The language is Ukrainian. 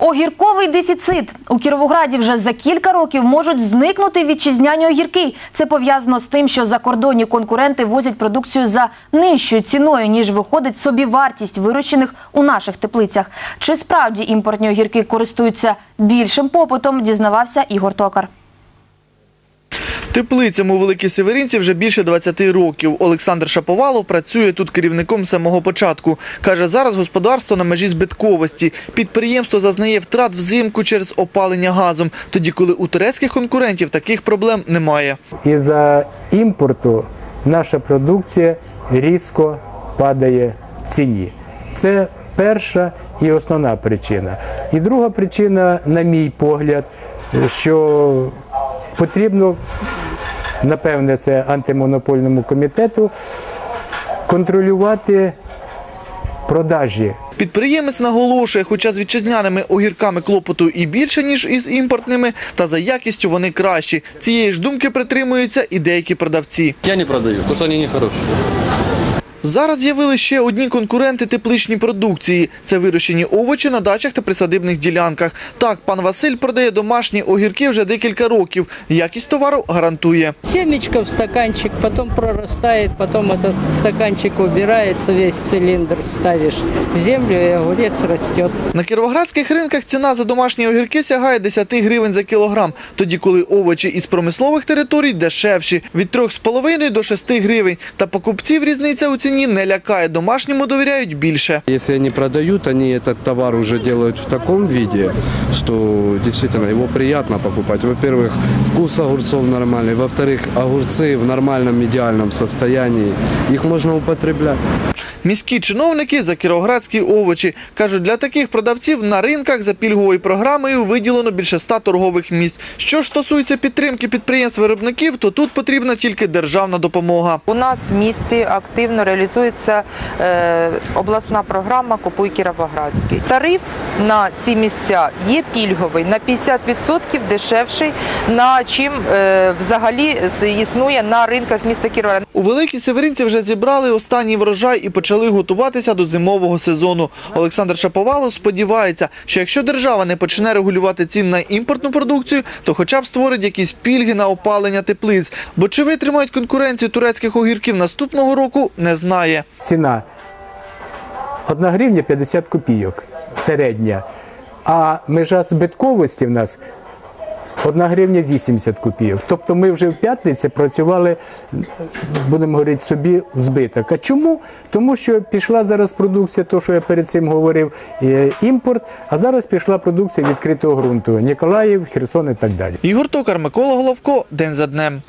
Огірковий дефіцит у Кіровограді вже за кілька років можуть зникнути вітчизняні огірки. Це пов'язано з тим, що закордонні конкуренти возять продукцію за нижчою ціною ніж виходить собі вартість вирощених у наших теплицях. Чи справді імпортні огірки користуються більшим попитом? Дізнавався Ігор Токар. Теплицям у Великій Северинці вже більше 20 років. Олександр Шаповалов працює тут керівником самого початку. Каже, зараз господарство на межі збитковості. Підприємство зазнає втрат взимку через опалення газом, тоді коли у турецьких конкурентів таких проблем немає. Із-за імпорту наша продукція різко падає в ціні. Це перша і основна причина. І друга причина, на мій погляд, що потрібно, напевне, це антимонопольному комітету, контролювати продажі Підприємець наголошує, хоча з вітчизняними огірками клопоту і більше, ніж із імпортними, та за якістю вони кращі. Цієї ж думки притримуються і деякі продавці. Я не продаю, тому що вони не нехорошие. Зараз з'явили ще одні конкуренти тепличній продукції. Це вирощені овочі на дачах та присадибних ділянках. Так, пан Василь продає домашні огірки вже декілька років. Якість товару гарантує. Семечко в стаканчик, потом прорастает, потом этот стаканчик убирается, весь цилиндр ставишь в землю, и огурец растет. На кіровоградських ринках ціна за домашні огірки сягає 10 гривень за кілограм, тоді коли овочі із промислових територій дешевші – від 3,5 до 6 гривень. Та покупців різниця у ціні не лякає, домашньому довіряють більше. Если они продают, они этот товар уже делают в таком виде, что действительно его приятно покупать. Во-первых, вкус огурцов нормальный. Во-вторых, огурцы в нормальном идеальном состоянии. Их можно употреблять. Міські чиновники за кіровоградські овочі. Кажуть, для таких продавців на ринках за пільговою програмою виділено більше ста торгових місць. Що ж стосується підтримки підприємств-виробників, то тут потрібна тільки державна допомога. У нас в місті активно реалізується е, обласна програма Купуй Кіровоградський. Тариф на ці місця є пільговий на 50% дешевший, на чим е, взагалі існує на ринках міста Кіровограда. У Великій Северинці вже зібрали останній врожай і почали готуватися до зимового сезону. Олександр Шаповалов сподівається, що якщо держава не почне регулювати цін на імпортну продукцію, то хоча б створить якісь пільги на опалення теплиць. Бо чи витримають конкуренцію турецьких огірків наступного року, не знає. ціна 1 гривня 50 копійок середня. А межа збитковості в нас 1 гривня 80 копійок. Тобто ми вже в п'ятниці працювали, будемо говорити, собі в збиток. А чому? Тому що пішла зараз продукція, то що я перед цим говорив, імпорт, а зараз пішла продукція відкритого ґрунту. Ніколаїв, Херсон і так далі. Ігор Токар, Микола Головко. День за днем.